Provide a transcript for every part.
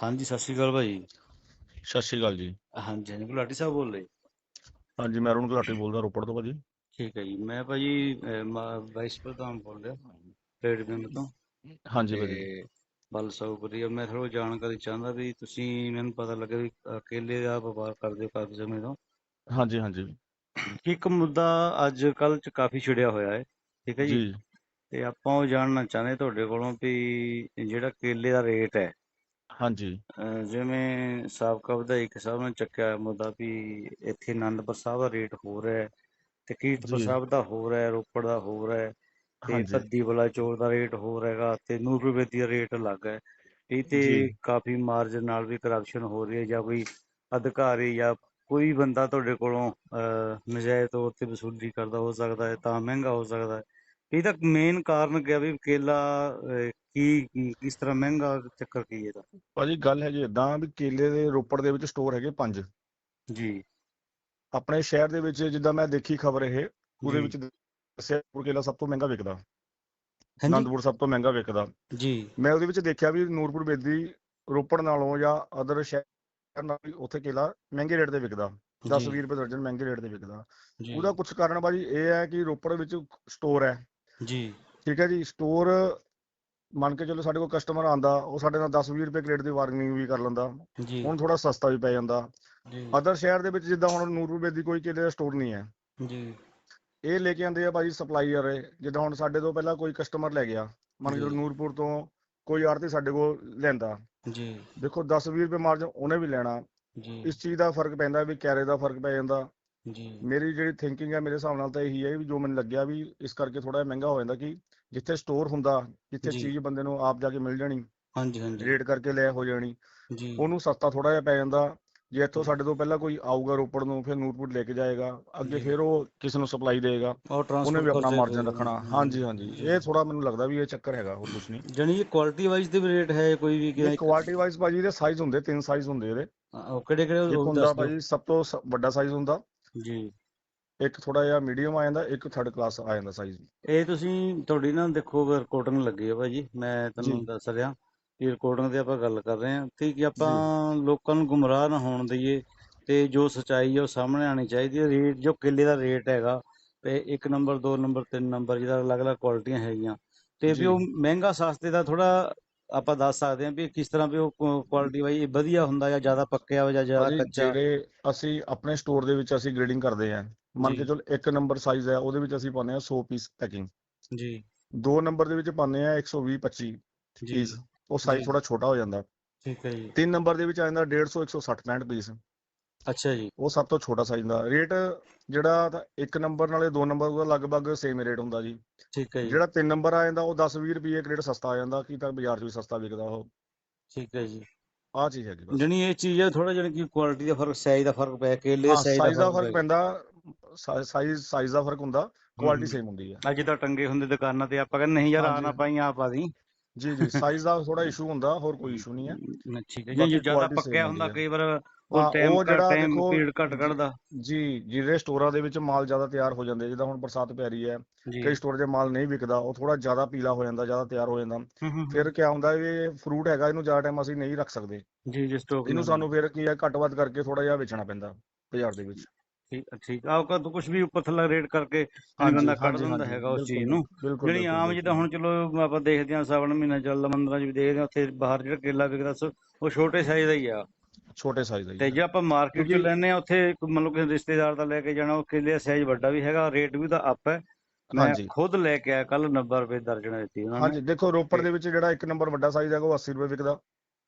ਹਾਂਜੀ ਸਤਿ ਸ਼੍ਰੀ ਅਕਾਲ ਭਾਈ ਸਤਿ ਸ਼੍ਰੀ ਅਕਾਲ ਜੀ। ਹਾਂਜੀ ਹਾਂਜੀ ਗੁਲਾਟੀ ਸਾਹਿਬ ਬੋਲ ਰਹੇ। ਹਾਂਜੀ ਮੈਂ ਅਰੁਣ ਗੁਲਾਟੀ ਬੋਲਦਾ ਰੋਪੜ ਤੋਂ ਭਾਜੀ। ਠੀਕ ਹੈ ਜੀ ਮੈਂ ਭਾਜੀ ਵਾਈਸ ਪ੍ਰਧਾਨ ਬੋਲ ਰਿਹਾ ਟ੍ਰੇਡ ਯੂਨੀਅਨ ਤੋਂ। ਹਾਂਜੀ ਭਾਜੀ। ਬਲ ਸੌਕਰੀਆ ਮੈਂ ਥੋੜਾ ਜਾਣਕਾਰੀ ਚਾਹੁੰਦਾ ਵੀ ਤੁਸੀਂ ਮੈਨੂੰ ਪਤਾ ਲੱਗਾ ਵੀ ਕੇਲੇ ਦਾ ਵਪਾਰ ਕਰਦੇ ਹੋ ਕਾਫੀ ਸਮੇਂ ਤੋਂ। ਹਾਂਜੀ ਹਾਂਜੀ। ਇੱਕ ਮੁੱਦਾ ਅੱਜ ਕੱਲ ਚ ਕਾਫੀ ਛਿੜਿਆ ਹੋਇਆ ਹੈ ਠੀਕ ਹੈ ਜੀ। ਜੀ। ਤੇ ਆਪਾਂ ਉਹ ਜਾਣਨਾ ਚਾਹੁੰਦੇ ਤੁਹਾਡੇ ਕੋਲੋਂ ਵੀ ਜਿਹੜਾ ਕੇਲੇ ਦਾ ਰੇਟ ਹੈ ਹਾਂਜੀ ਅਹ ਜਿਵੇਂ ਸਾਬਕਾ ਵਿਧਾਇਕ ਸਾਹਿਬ ਨੇ ਚੱਕਿਆ ਮੁੱਦਾ ਵੀ ਇੱਥੇ ਆਨੰਦਪੁਰ ਸਾਹਿਬ ਦਾ ਰੇਟ ਹੋ ਰਿਹਾ ਹੈ ਤੇ ਕੀਰਤਪੁਰ ਜੀ। ਸਾਹਿਬ ਦਾ ਹੋ ਰਿਹਾ ਹੈ ਰੋਪੜ ਦਾ ਹੋ ਰਿਹਾ ਹੈ ਤੇ ਹਾਂਜੀ ਭੱਦੀ ਬਲਾਚੌਰ ਦਾ ਰੇਟ ਹੋ ਹੈਗਾ ਤੇ ਨੂਰਪੁਰ ਬੇਦੀ ਦਾ ਰੇਟ ਅਲੱਗ ਹੈ ਇਹ ਤੇ ਜੀ। ਕਾਫੀ ਮਾਰਜਨ ਨਾਲ ਵੀ ਕਰਪਸ਼ਨ ਹੋ ਰਹੀ ਹੈ ਜਾਂ ਕੋਈ ਅਧਿਕਾਰੀ ਜਾਂ ਕੋਈ ਬੰਦਾ ਤੁਹਾਡੇ ਕੋਲੋਂ ਅਹ, ਨਜਾਇਜ਼ ਤੌਰ ਤੇ ਵਸੂਲੀ ਕਰਦਾ ਹੋ ਸਕਦਾ ਹੈ ਤਾਂ ਮਹਿੰਗਾ ਹੋ ਸਕਦਾ ਹੈ ਇਹਦਾ ਮੇਨ ਕਾਰਨ ਕਿਆ ਵੀ ਕੇਲਾ ਅਹ, ਕੀ ਕਿਸ ਤਰ੍ਹਾਂ ਮਹਿੰਗਾ ਚੱਕਰ ਕੀ ਇਹਦਾ? ਭਾਜੀ ਗੱਲ ਹੈਗੀ ਇਦਾਂ ਵੀ ਕੇਲੇ ਦੇ ਰੋਪੜ ਦੇ ਵਿੱਚ ਸਟੋਰ ਹੈਗੇ ਪੰਜ। ਜੀ। ਆਪਣੇ ਸ਼ਹਿਰ ਦੇ ਵਿੱਚ ਜਿੱਦਾਂ ਮੈਂ ਦੇਖੀ ਖਬਰ ਇਹ ਉਹਦੇ ਜੀ। ਵਿੱਚ ਦੱਸਿਆ ਕੇਲਾ ਸਭ ਤੋਂ ਮਹਿੰਗਾ ਵਿਕਦਾ। ਹਾਂਜੀ। ਆਨੰਦਪੁਰ ਸਭ ਤੋਂ ਮਹਿੰਗਾ ਵਿਕਦਾ। ਜੀ। ਮੈਂ ਉਹਦੇ ਵਿੱਚ ਦੇਖਿਆ ਵੀ ਨੂਰਪੁਰ ਬੇਦੀ ਰੋਪੜ ਨਾਲੋਂ ਜਾਂ ਅਦਰ ਸ਼ਹਿਰ ਨਾਲ ਵੀ ਉੱਥੇ ਕੇਲਾ ਮਹਿੰਗੇ ਰੇਟ ਤੇ ਵਿਕਦਾ। 10 ਜੀ। 20 ਰੁਪਏ ਦਰਜਨ ਮਹਿੰਗੇ ਰੇਟ ਤੇ ਵਿਕਦਾ। ਜੀ। ਉਹਦਾ ਕੁਝ ਕਾਰਨ ਭਾਜੀ ਇਹ ਹੈ ਕਿ ਰੋਪੜ ਵਿੱਚ ਸਟੋਰ ਹੈ। ਜੀ। ਠੀਕ ਹੈ ਜੀ ਸਟੋਰ ਮੰਨ ਕੇ ਚੱਲੋ ਸਾਡੇ ਕੋਲ ਕਸਟਮਰ ਆਂਦਾ ਉਹ ਸਾਡੇ ਨਾਲ 10-20 ਰੁਪਏ ਕ੍ਰੇਡ ਦੀ ਬਾਰਗੇਨਿੰਗ ਵੀ ਕਰ ਲੈਂਦਾ। ਜੀ। ਹੁਣ ਥੋੜਾ ਸਸਤਾ ਵੀ ਪੈ ਜਾਂਦਾ। ਜੀ। ਅਦਰ ਸ਼ਹਿਰ ਦੇ ਵਿੱਚ ਜਿੱਦਾਂ ਹੁਣ ਨੂਰ ਰੁਪਏ ਦੀ ਕੋਈ ਕਿਲੇ ਦਾ ਸਟੋਰ ਨਹੀਂ ਹੈ। ਜੀ। ਇਹ ਲੈ ਕੇ ਆਂਦੇ ਆ ਭਾਜੀ ਸਪਲਾਈਰ ਜਿੱਦਾਂ ਹੁਣ ਸਾਡੇ ਤੋਂ ਪਹਿਲਾਂ ਕੋਈ ਕਸਟਮਰ ਲੈ ਗਿਆ। ਮੰਨ ਕੇ ਚੱਲੋ। ਨੂਰਪੁਰ ਤੋਂ ਕੋਈ ਆੜਤੀ ਸਾਡੇ ਕੋਲ ਲੈਂਦਾ। ਜੀ। ਦੇਖੋ 10-20 ਰੁਪਏ ਮਾਰਜਨ ਉਹਨੇ ਵੀ ਲੈਣਾ। ਜੀ। ਇਸ ਚੀਜ਼ ਦਾ ਫ਼ਰਕ ਪੈਂਦਾ ਵੀ ਕੈਰੇ ਦਾ ਫ਼ਰਕ ਪੈ ਜਾਂਦਾ। ਜੀ। ਮੇਰੀ ਜਿਹੜੀ ਥਿੰਕਿੰਗ ਹੈ ਮੇਰੇ ਹਿਸਾਬ ਨਾਲ ਤਾਂ ਇਹੀ ਹੈ ਵੀ ਜੋ ਮੈਨੂੰ ਲੱਗਿਆ ਵੀ ਇਸ ਕਰਕੇ ਥੋੜਾ ਮਹਿੰਗਾ ਹੋ ਜਾਂਦਾ ਕਿ ਜਿੱਥੇ ਸਟੋਰ ਹੁੰਦਾ ਜਿੱਥੇ ਜੀ। ਚੀਜ਼ ਬੰਦੇ ਨੂੰ ਆਪ ਜਾ ਕੇ ਮਿਲ ਜਾਣੀ ਹਾਂਜੀ ਹਾਂਜੀ। ਰੇਟ ਕਰਕੇ ਲੈ ਹੋ ਜਾਣੀ ਜੀ। ਉਹਨੂੰ ਸਸਤਾ ਥੋੜਾ ਜਿਹਾ ਪੈ ਜਾਂਦਾ ਜੇ ਇੱਥੋਂ ਸਾਡੇ ਤੋਂ ਪਹਿਲਾਂ ਕੋਈ ਆਊਗਾ ਰੋਪੜ ਨੂੰ ਫਿਰ ਨੂਰਪੁਰ ਲੈ ਕੇ ਜਾਏਗਾ ਅੱਗੇ ਜੀ। ਫਿਰ ਉਹ ਕਿਸੇ ਨੂੰ ਸਪਲਾਈ ਦੇਗਾ ਉਹ ਉਹਨੇ ਟਰਾਂਸਪੋਰਟ ਵੀ ਆਪਣਾ ਮਾਰਜਨ ਰੱਖਣਾ। ਹਾਂਜੀ ਹਾਂਜੀ। ਜੀ। ਇਹ ਥੋੜਾ ਮੈਨੂੰ ਲੱਗਦਾ ਵੀ ਇਹ ਚੱਕਰ ਹੈਗਾ ਹੋਰ ਕੁਝ ਨਹੀਂ। ਜਾਣੀ ਇਹ ਕੁਆਲਿਟੀ ਵਾਈਜ਼ ਦੇ ਵੀ ਰੇਟ ਹੈ ਕੋਈ ਵੀ ਕਿ ਇਹ ਕੁਆਲਿਟੀ ਵਾਈਜ਼ ਭਾਜੀ ਇਹਦੇ ਸਾਈਜ਼ ਹੁੰਦੇ ਤਿੰਨ ਸਾਈਜ਼ ਹੁੰਦੇ ਇਹਦੇ। ਉਹ ਕਿਹੜੇ ਕਿਹੜੇ ਇੱਕ ਉਹ ਹੁੰਦਾ ਦੱਸ ਦਿਓ। ਭਾਜੀ ਸਭ ਤੋਂ ਸ- ਵੱਡਾ ਸਾਈਜ਼ ਹੁੰਦਾ ਜੀ। ਇੱਕ ਥੋੜਾ ਜਿਹਾ ਮੀਡੀਅਮ ਆ ਜਾਂਦਾ ਇੱਕ ਥਰਡ ਕਲਾਸ ਆ ਜਾਂਦਾ ਸਾਈਜ਼ ਇਹ ਤੁਸੀਂ ਤੁਹਾਡੀ ਨਾ ਦੇਖੋ ਰਿਕਾਰਡਿੰਗ ਲੱਗੀ ਹੈ ਭਾਜੀ ਮੈਂ ਤੁਹਾਨੂੰ। ਦੱਸ ਰਿਹਾ ਕਿ ਰਿਕਾਰਡਿੰਗ ਤੇ ਆਪਾਂ ਗੱਲ ਕਰ ਰਹੇ ਹਾਂ। ਤੇ ਕਿ ਆਪਾਂ ਲੋਕਾਂ ਨੂੰ ਗੁੰਮਰਾਹ ਨਾ ਹੋਣ ਦਈਏ ਤੇ ਜੋ ਸਚਾਈ ਹੈ ਉਹ ਸਾਹਮਣੇ ਆਣੀ ਚਾਹੀਦੀ ਹੈ। ਰੇਟ ਜੋ ਕਿੱਲੇ ਦਾ ਰੇਟ ਹੈਗਾ ਤੇ ਇੱਕ ਨੰਬਰ ਦੋ ਨੰਬਰ ਤਿੰਨ ਨੰਬਰ ਜਿਹਦਾ ਅਲੱਗ-ਅਲੱਗ ਕੁਆਲਿਟੀਆਂ ਹੈਗੀਆਂ। ਤੇ। ਵੀ ਉਹ ਮਹਿੰਗਾ ਸਸਤੇ ਦਾ ਥੋੜਾ ਆਪਾਂ ਦੱਸ ਸਕਦੇ ਹਾਂ ਵੀ ਕਿਸ ਤਰ੍ਹਾਂ ਵੀ ਉਹ ਕੁਆਲਿਟੀ ਵਾਈ ਵਧੀਆ ਹੁੰਦਾ ਜਾਂ ਜ਼ਿਆਦਾ ਪੱਕਿਆ ਹੋ ਜਾਂ ਜ਼ਿਆਦਾ ਕੱਚਾ? ਜਿਹੜੇ ਅਸੀਂ ਆਪਣੇ ਸਟੋਰ ਦੇ ਵਿੱਚ ਅਸੀਂ ਗ੍ਰੇਡਿੰਗ ਕਰਦੇ ਆਂ ਮੰਨ ਕੇ। ਚਲੋ ਇੱਕ ਨੰਬਰ ਸਾਈਜ਼ ਹੈ ਉਹਦੇ ਵਿੱਚ ਅਸੀਂ ਪਾਉਂਦੇ ਆ 100 ਪੀਸ ਪੈਕਿੰਗ ਜੀ। ਦੋ ਨੰਬਰ ਦੇ ਵਿੱਚ ਪਾਉਂਦੇ ਆ 120 25 ਜੀ। ਪੀਸ ਉਹ ਸਾਈਜ਼। ਥੋੜਾ ਛੋਟਾ ਹੋ ਜਾਂਦਾ। ਠੀਕ ਹੈ ਜੀ। ਤਿੰਨ ਨੰਬਰ ਦੇ ਵਿੱਚ ਆ ਜਾਂਦਾ 150 160 65 ਪੀਸ ਅੱਛਾ ਜੀ। ਉਹ ਸਭ ਤੋਂ ਛੋਟਾ ਸਾਈਜ਼ ਦਾ। ਰੇਟ ਜਿਹੜਾ ਤਾਂ ਇੱਕ ਨੰਬਰ ਨਾਲੇ ਦੋ ਨੰਬਰ ਦਾ ਲਗਭਗ ਸੇਮ ਰੇਟ ਹੁੰਦਾ ਜੀ। ਠੀਕ ਹੈ ਜੀ। ਜਿਹੜਾ ਤਿੰਨ ਨੰਬਰ ਆ ਜਾਂਦਾ ਉਹ 10 20 ਰੁਪਏ ਰੇਟ ਸਸਤਾ ਆ ਜਾਂਦਾ ਕੀ ਤਾਂ ਬਾਜ਼ਾਰ 'ਚ ਵੀ ਸਸਤਾ ਵਿਕਦਾ ਉਹ। ਠੀਕ ਹੈ ਜੀ। ਆਹ ਚੀਜ਼ ਹੈਗੀ ਬਸ। ਜਣੀ ਇਹ ਚੀਜ਼ ਹੈ ਥੋੜਾ ਜਣੀ ਕਿ ਕੁਆਲਿਟੀ ਦਾ ਫ਼ਰਕ ਸਾਈਜ਼ ਦਾ ਫ਼ਰਕ ਪਿਆ ਕੇਲੇ ਸਾਈਜ਼ ਸਾਈਜ਼ ਦਾ ਫ਼ਰਕ ਪੈਂਦਾ ਸਾਈਜ਼ ਸਾਈਜ਼ ਦਾ ਫ਼ਰਕ ਹੁੰਦਾ ਕੁਆਲਿਟੀ। ਸੇਮ ਹੁੰਦੀ ਹੈ ਅੱਜ ਤਾਂ ਟੰਗੇ ਹੁੰਦੇ ਦੁਕਾਨਾਂ ਤੇ ਆਪਾਂ ਕਹਿੰਦੇ ਨਹੀਂ ਯਾਰ ਆ। ਨਾ ਪਾਈ ਆ ਪਾ ਦੀ ਜੀ ਜੀ ਸਾਈਜ਼ ਦਾ ਥੋੜਾ ਇਸ਼ੂ ਹੁੰਦਾ ਹੋਰ ਕੋਈ ਇਸ਼ੂ ਨਹੀਂ ਹੈ ਨਾ, ਠੀਕ ਹੈ ਜੇ। ਜ਼ਿਆਦਾ ਪੱਕਿਆ ਹੁੰਦੀ। ਕਈ ਵਾਰ ਉਹ ਟਾਈਮ ਉਹ ਜਿਹੜਾ ਟਾਈਮ ਦੇਖੋ, ਪੀਰੀਅਡ ਘੱਟ ਜੀ। ਕੱਢਦਾ ਜੀ ਜਿਹੜੇ ਸਟੋਰਾਂ ਦੇ ਵਿੱਚ ਮਾਲ ਜ਼ਿਆਦਾ ਤਿਆਰ ਹੋ ਜਾਂਦੇ ਜਿੱਦਾਂ ਹੁਣ ਬਰਸਾਤ ਪੈ ਰਹੀ ਹੈ ਜੀ। ਕਈ ਸਟੋਰ 'ਚ ਮਾਲ ਨਹੀਂ ਵਿਕਦਾ ਉਹ ਥੋੜਾ ਜ਼ਿਆਦਾ ਪੀਲਾ ਹੋ ਜਾਂਦਾ ਜ਼ਿਆਦਾ ਤਿਆਰ ਹੋ ਜਾਂਦਾ। ਹਮ, ਹਮ, ਹਮ। ਫਿਰ ਕੀ ਹੁੰਦਾ ਵੀ ਇਹ ਫਰੂਟ ਹੈਗਾ ਇਹਨੂੰ ਜ਼ਿਆਦਾ ਟਾਈਮ ਅਸੀਂ ਨਹੀਂ ਰੱਖ ਸਕਦੇ। ਜੀ ਜੀ ਸਟਾਕ ਇਹਨੂੰ ਸਾਨੂੰ ਫਿਰ ਕੀ ਹੈ ਘੱਟ ਵੱਧ ਕਰਕੇ ਥੋੜਾ ਜਿਹਾ ਵੇਚਣਾ ਪੈਂਦਾ ਬਾਜ਼ਾਰ ਦੇ ਵਿੱਚ। ਠੀਕ ਠੀਕ ਆ ਕਾ ਕੁਝ ਵੀ ਉੱਪਰ ਥੱਲੇ ਰੇਟ ਕਰਕੇ ਬੰਦਾ ਕੱਢ ਹਾਂਜੀ, ਦਿੰਦਾ ਹਾਂਜੀ, ਹੈਗਾ ਉਸ ਬਿਲਕੁਲ, ਚੀਜ਼ ਨੂੰ। ਬਿਲਕੁਲ ਜਿਹੜੀ ਆਮ ਜਿੱਦਾਂ ਹੁਣ ਚਲੋ ਆਪਾਂ ਦੇਖਦੇ ਹਾਂ ਸਾਵਣ ਮਹੀਨਾ ਚੱਲਦਾ ਮੰਦਰਾਂ 'ਚ ਵੀ ਦੇਖਦੇ ਹਾਂ ਉੱਥੇ ਬਾਹਰ ਜਿਹੜਾ ਕੇਲਾ ਵਿਕਦਾ ਸੋ ਉਹ ਛੋਟੇ ਸਾਈਜ਼ ਦਾ ਹੀ ਆ। ਛੋਟੇ ਸਾਈਜ਼ ਦਾ ਤੇ ਜੇ ਆਪਾਂ ਮਾਰਕੀਟ 'ਚ ਲੈਣੇ ਆ ਉੱਥੇ ਇੱਕ ਮਤਲਬ ਕਿ ਰਿਸ਼ਤੇਦਾਰ ਦਾ ਲੈ ਕੇ ਜਾਣਾ ਉਹ ਕੇਲੇ ਸਾਈਜ਼ ਵੱਡਾ ਵੀ ਹੈਗਾ ਰੇਟ ਵੀ ਉਹਦਾ ਅਪ ਹੈ। ਮੈਂ ਹਾਂਜੀ। ਖੁਦ ਲੈ ਕੇ ਆਇਆ ਕੱਲ 90 ਰੁਪਏ ਦਰਜਨ ਦਿੱਤੀ ਉਹਨਾਂ ਨੇ। ਹਾਂਜੀ ਦੇਖੋ ਰੋਪੜ ਦੇ ਵਿੱਚ ਜਿਹੜਾ ਇੱਕ ਨੰਬਰ ਵੱਡਾ ਸਾਈਜ਼ ਹੈਗਾ ਉਹ 80 ਰੁਪਏ ਵਿਕਦਾ।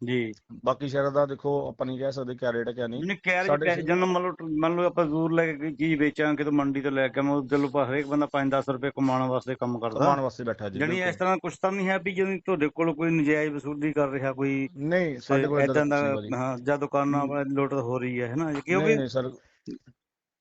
ਜੀ। ਬਾਕੀ ਸ਼ਹਿਰਾਂ ਦਾ ਦੇਖੋ ਆਪਾਂ ਨਹੀਂ ਕਹਿ ਸਕਦੇ ਕਿਆ ਰੇਟ ਹੈ ਕਿਆ ਨਹੀਂ। ਜਿਹਨੇ ਕੈਰੇਜ ਸਾਡੇ ਕੈ ਜਨ ਮੰਨ ਲਓ ਮੰਨ ਲਓ ਆਪਾਂ ਦੂਰ ਲੈ ਕੇ ਕੋਈ ਚੀਜ਼ ਵੇਚਾਂ ਕਿਤੇ ਮੰਡੀ ਤੋਂ ਲੈ ਕੇ ਮੈਂ ਦਿਲੋਂ ਪਾ ਹਰੇਕ ਬੰਦਾ 5-10 ਰੁਪਏ ਕਮਾਉਣ ਵਾਸਤੇ ਕੰਮ ਕਰਦਾ। ਕਮਾਉਣ ਵਾਸਤੇ ਬੈਠਾ ਜੀ ਜਾਣੀ ਇਸ ਬਿਲਕੁਲ। ਤਰ੍ਹਾਂ ਕੁਛ ਤਾਂ ਨਹੀਂ ਹੈ ਵੀ ਜਦੋਂ ਤੁਹਾਡੇ ਕੋਲ ਕੋਈ ਨਜਾਇਜ਼ ਵਸੂਲੀ ਕਰ ਰਿਹਾ ਕੋਈ ਨਹੀਂ ਸਾਡੇ ਕੋਲ ਇਦਾਂ ਇਦਾਂ ਦਾ ਨਹੀਂ ਹਾਂ ਜਾਂ ਦੁਕਾਨਾਂ ਵਾਲੇ ਲੁੱਟ ਹੋ ਰਹੀ ਹੈ ਹੈਨਾ ਨਹੀਂ ਕਿਉਂਕਿ ਨਹੀਂ ਸਰ।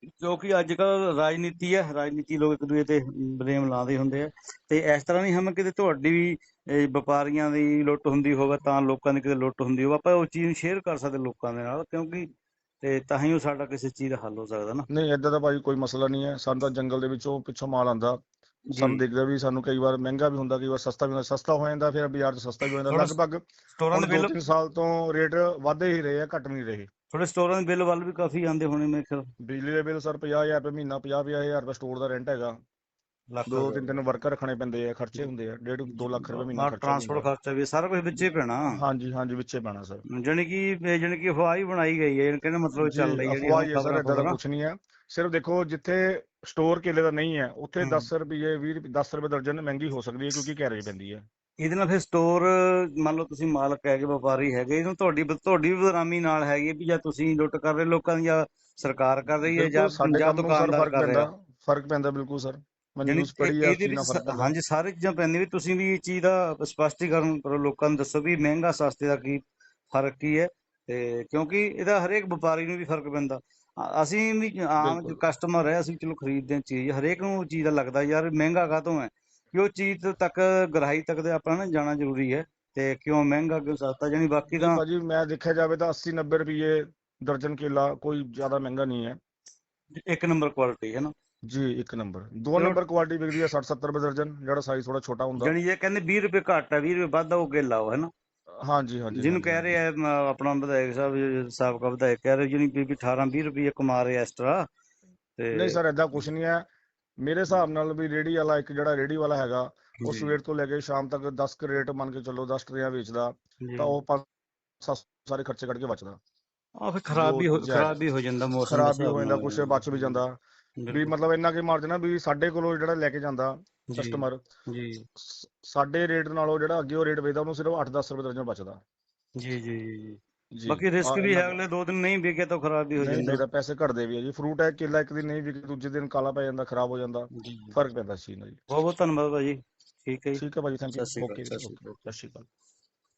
ਕਿਉਂਕਿ ਅੱਜ ਕੱਲ ਰਾਜਨੀਤੀ ਹੈ ਰਾਜਨੀਤੀ ਲੋਕ ਇੱਕ ਦੂਜੇ ਤੇ ਬਲੇਮ ਲਾਉਂਦੇ ਹੁੰਦੇ ਆ। ਤੇ ਇਸ ਤਰ੍ਹਾਂ ਨਹੀਂ ਹਮ ਕਿਤੇ ਤੁਹਾਡੀ ਵੀ ਇਹ ਵਪਾਰੀਆਂ ਦੀ ਲੁੱਟ ਹੁੰਦੀ ਹੋਵੇ ਤਾਂ ਲੋਕਾਂ ਦੀ ਕਿਤੇ ਲੁੱਟ ਹੁੰਦੀ ਹੋਵੇ ਆਪਾਂ ਉਹ ਚੀਜ਼ ਨੂੰ ਸ਼ੇਅਰ ਕਰ ਸਕਦੇ ਲੋਕਾਂ ਦੇ ਨਾਲ ਕਿਉਂਕਿ ਤੇ ਤਾਂ ਹੀ ਉਹ ਸਾਡਾ ਕਿਸੇ ਚੀਜ਼ ਦਾ ਹੱਲ ਹੋ ਸਕਦਾ ਨਾ। ਨਹੀਂ ਇਦਾਂ ਦਾ ਭਾਈ ਕੋਈ ਮਸਲਾ ਨਹੀਂ ਹੈ ਸਾਨੂੰ ਤਾਂ ਜੰਗਲ ਦੇ ਵਿੱਚੋਂ ਪਿੱਛੋਂ ਮਾਲ ਆਂਦਾ ਸਾਨੂੰ ਦਿਖਦਾ ਵੀ ਸਾਨੂੰ ਕਈ ਵਾਰ ਮਹਿੰਗਾ ਵੀ ਹੁੰਦਾ ਕਈ ਵਾਰ ਸਸਤਾ ਵੀ ਹੁੰਦਾ ਸਸਤਾ ਹੋ ਜਾਂਦਾ ਫਿਰ ਬਾਜ਼ਾਰ 'ਚ ਸਸਤਾ ਵੀ ਹੋ ਜਾਂਦਾ। ਲਗਭਗ ਸਟੋਰਾਂ ਦੇ ਬਿੱਲ 2-3 ਸਾਲ ਤੋਂ ਰੇਟ ਵਧਦੇ ਹੀ ਰਹੇ ਆ ਘਟ ਨਹੀਂ ਰਹੇ। ਥੋੜੇ ਸਟੋਰਾਂ ਦੇ ਬਿੱਲ ਵੱਲ ਵੀ ਕਾਫੀ ਆਉਂਦੇ ਹੋਣੇ ਮੇਰੇ ਖਿਆਲ। ਬਿਜਲੀ ਦੇ ਬਿੱਲ ਸਰ 50000 ਰੁਪਏ ਮਹੀਨਾ 50-50000 ਰੁਪਏ ਸਟੋਰ ਦਾ ਰੈਂਟ ਹੈਗਾ। ਲੱਖ ਦੋ ਤਿੰਨ ਤਿੰਨ ਵਰਕਰ ਰੱਖਣੇ ਪੈਂਦੇ ਆ ਖਰਚੇ ਹੁੰਦੇ ਆ 1.5 2 ਲੱਖ ਰੁਪਏ ਮਹੀਨਾ ਖਰਚਾ ਟਰਾਂਸਪੋਰਟ ਖਰਚਾ ਵੀ ਸਾਰਾ ਕੁਝ ਵਿੱਚੇ ਪੈਣਾ। ਹਾਂਜੀ ਹਾਂਜੀ ਵਿੱਚੇ ਪੈਣਾ ਸਰ। ਜਾਣੀ ਕਿ ਜਾਣੀ ਕਿ ਅਫਵਾਹ ਹੀ ਬਣਾਈ ਗਈ ਹੈ ਕਹਿੰਦੇ ਮਤਲਬ ਚੱਲ ਰਹੀ ਹੈ ਅਫਵਾਹ ਹੀ ਹੈ ਸਰ ਇਦਾਂ ਦਾ ਕੁਝ ਨਹੀਂ ਹੈ ਸਿਰਫ ਦੇਖੋ ਜਿੱਥੇ ਸਟੋਰ ਕੇਲੇ ਦਾ ਨਹੀਂ ਹੈ ਉੱਥੇ ਹਮ। 10 ਰੁਪਏ 20 ਰੁਪਏ 10 ਰੁਪਏ ਦਰਜਨ ਮਹਿੰਗੀ ਹੋ ਸਕਦੀ ਹੈ ਕਿਉਂਕਿ ਕੈਰੇਜ ਪੈਂਦੀ ਹੈ ਇਹਦੇ ਨਾਲ ਫਿਰ ਸਟੋਰ ਮੰਨ ਲਓ ਤੁਸੀਂ ਮਾਲਕ ਹੈਗੇ ਵਪਾਰੀ ਹੈਗੇ ਇਹਨੂੰ ਤੁਹਾਡੀ ਤੁਹਾਡੀ ਵੀ ਬਦਨਾਮੀ ਨਾਲ ਹੈਗੀ ਹੈ ਵੀ ਜਾਂ ਤੁਸੀਂ ਲੁੱਟ ਕਰ ਰਹੇ ਲੋਕਾਂ ਦੀ ਜਾਂ ਸਰਕਾਰ ਕਰ ਰਹੀ ਹੈ ਜਾਂ ਜਾਂ ਦੁਕਾਨਦਾਰ ਫ਼ਰਕ ਕਰ ਰਿਹਾ। ਪੈਂਦਾ ਫ਼ਰਕ ਪੈਂਦਾ ਬਿਲਕੁਲ ਸਰ। ਮੈਂ ਨਿਊਜ਼ ਪੜ੍ਹੀ ਆ ਉਸ ਇਹਦੇ ਚੀਜ਼ ਨਾਲ ਵਿੱਚ ਫ਼ਰਕ ਸ- ਪੈਂਦਾ ਹਾਂਜੀ ਸਾਰੇ ਚੀਜ਼ਾਂ ਪੈਂਦੀਆਂ ਵੀ ਤੁਸੀਂ ਵੀ ਇਹ ਚੀਜ਼ ਦਾ ਸਪਸ਼ਟੀਕਰਨ ਕਰੋ ਲੋਕਾਂ ਨੂੰ ਦੱਸੋ ਵੀ ਮਹਿੰਗਾ ਸਸਤੇ ਦਾ ਕੀ ਫ਼ਰਕ ਕੀ ਹੈ ਤੇ ਕਿਉਂਕਿ ਇਹਦਾ ਹਰੇਕ ਵਪਾਰੀ ਨੂੰ ਵੀ ਫ਼ਰਕ ਪੈਂਦਾ। ਅਸੀਂ ਵੀ ਆਮ। ਕਸਟਮਰ ਹੈ ਅਸੀਂ ਚਲੋ ਖਰੀਦਦੇ ਹਾਂ ਚੀਜ਼ ਹਰੇਕ ਨੂੰ ਉਹ ਚੀਜ਼ ਦਾ ਲੱਗਦਾ ਯਾਰ ਮਹਿੰਗਾ ਕਾਹਤੋਂ ਹੈ? ਕਿ ਉਹ ਚੀਜ਼ ਤੱਕ ਗ੍ਰਾਹੀ ਤੱਕ ਦੇ ਆਪਾਂ ਨਾ ਜਾਣਾ ਜ਼ਰੂਰੀ ਹੈ ਤੇ ਕਿਉਂ ਮਹਿੰਗਾ ਕਿਉਂ ਸਸਤਾ? ਜਾਨੀ ਬਾਕੀ ਤਾਂ ਭਾਜੀ ਮੈਂ ਦੇਖਿਆ ਜਾਵੇ ਤਾਂ 80 90 ਰੁਪਏ ਦਰਜਨ ਕੇਲਾ ਕੋਈ ਜ਼ਿਆਦਾ ਮਹਿੰਗਾ ਨਹੀਂ ਹੈ। ਇੱਕ ਨੰਬਰ ਕੁਆਲਿਟੀ ਹੈ ਨਾ। ਜੀ ਇੱਕ ਨੰਬਰ। ਦੋ ਚਲੋ। ਨੰਬਰ ਕੁਆਲਿਟੀ ਵਿਕਦੀ ਹੈ 60 70 ਰੁਪਏ ਦਰਜਨ ਜਿਹੜਾ ਸਾਈਜ਼ ਥੋੜਾ ਛੋਟਾ ਹੁੰਦਾ। ਜਾਨੀ ਇਹ ਕਹਿੰਦੇ 20 ਰੁਪਏ ਘੱਟ ਹੈ 20 ਰੁਪਏ ਵੱਧ ਉਹ ਗੇਲਾ ਉਹ ਹੈ ਨਾ ਹਾਂਜੀ ਹਾਂਜੀ ਜਿਹਨੂੰ ਕਹਿ ਰਹੇ ਆ ਆਪਣਾ ਵਿਧਾਇਕ ਸਾਹਿਬ ਸਾਬਕਾ ਵਿਧਾਇਕ ਕਹਿ ਰਹੇ ਜਿਹਨੀ ਵੀ 18 20 ਰੁਪਏ ਕਮਾ ਰਹੇ ਐਕਸਟਰਾ ਤੇ ਨਹੀਂ ਸਰ ਐਦਾਂ ਕੁਝ ਨਹੀਂ ਹੈ। ਮੇਰੇ ਹਿਸਾਬ ਨਾਲ ਵੀ ਰੇੜੀ ਵਾਲਾ ਇੱਕ ਜਿਹੜਾ ਰੇੜੀ ਵਾਲਾ ਹੈਗਾ ਉਹ ਸਵੇਰ ਤੋਂ ਲੈ ਕੇ ਸ਼ਾਮ ਤੱਕ 10 ਕ ਰੇਟ ਮੰਨ ਕੇ ਚੱਲੋ 10 ਟਰੇਆਂ ਵੇਚਦਾ। ਤਾਂ ਉਹ ਸਾਰੇ ਖਰਚੇ ਕੱਢ ਕੇ ਬਚਦਾ ਆ ਫਿਰ ਖਰਾਬ ਵੀ ਹੋ ਖਰਾਬ ਵੀ ਹੋ ਜਾਂਦਾ ਮੌਸਮ ਖਰਾਬ ਵੀ ਹੋ ਜਾਂਦਾ। ਕੁਝ ਬਚ ਵੀ ਜਾਂਦਾ। ਵੀ ਮਤਲਬ ਇੰਨਾ ਕਿ ਮਾਰਜਨ ਆ ਵੀ ਸਾਡੇ ਕੋਲੋਂ ਜਿਹੜਾ ਲੈ ਕੇ ਜਾਂਦਾ ਕਸਟਮਰ ਜੀ। ਸਾਡੇ ਰੇਟ ਨਾਲੋਂ ਜਿਹੜਾ ਅੱਗੇ ਉਹ ਰੇਟ ਵੇਚਦਾ ਉਹਨੂੰ ਸਿਰਫ 8-10 ਰੁਪਏ ਦਰਜਨ ਬਚਦਾ। ਜੀ ਜੀ ਜੀ ਬਾਕੀ ਰਿਸਕ ਵੀ ਹੈ ਅਗਲੇ ਦੋ ਦਿਨ ਨਹੀਂ ਵਿਕੇ ਤਾਂ ਖਰਾਬ ਵੀ ਹੋ ਨਹੀਂ ਜਾਂਦਾ। ਵੇਚਦਾ ਪੈਸੇ ਘਟਦੇ ਵੀ ਆ ਜੀ। ਫਰੂਟ ਹੈ ਕੇਲਾ ਇੱਕ ਦਿਨ ਨਹੀਂ ਵਿਕੇ ਦੂਜੇ ਦਿਨ ਕਾਲਾ ਪੈ ਜਾਂਦਾ ਖਰਾਬ ਹੋ ਜਾਂਦਾ। ਫ਼ਰਕ ਪੈਂਦਾ ਇਸ ਚੀਜ਼ ਨਾਲ ਜੀ। ਬਹੁਤ ਬਹੁਤ ਧੰਨਵਾਦ ਭਾਜੀ। ਠੀਕ ਹੈ ਜੀ। ਠੀਕ ਹੈ ਭਾਜੀ ਥੈਂਕ ਯੂ ਓਕੇ। ਸਤਿ ਸ਼੍ਰੀ ਅਕਾਲ।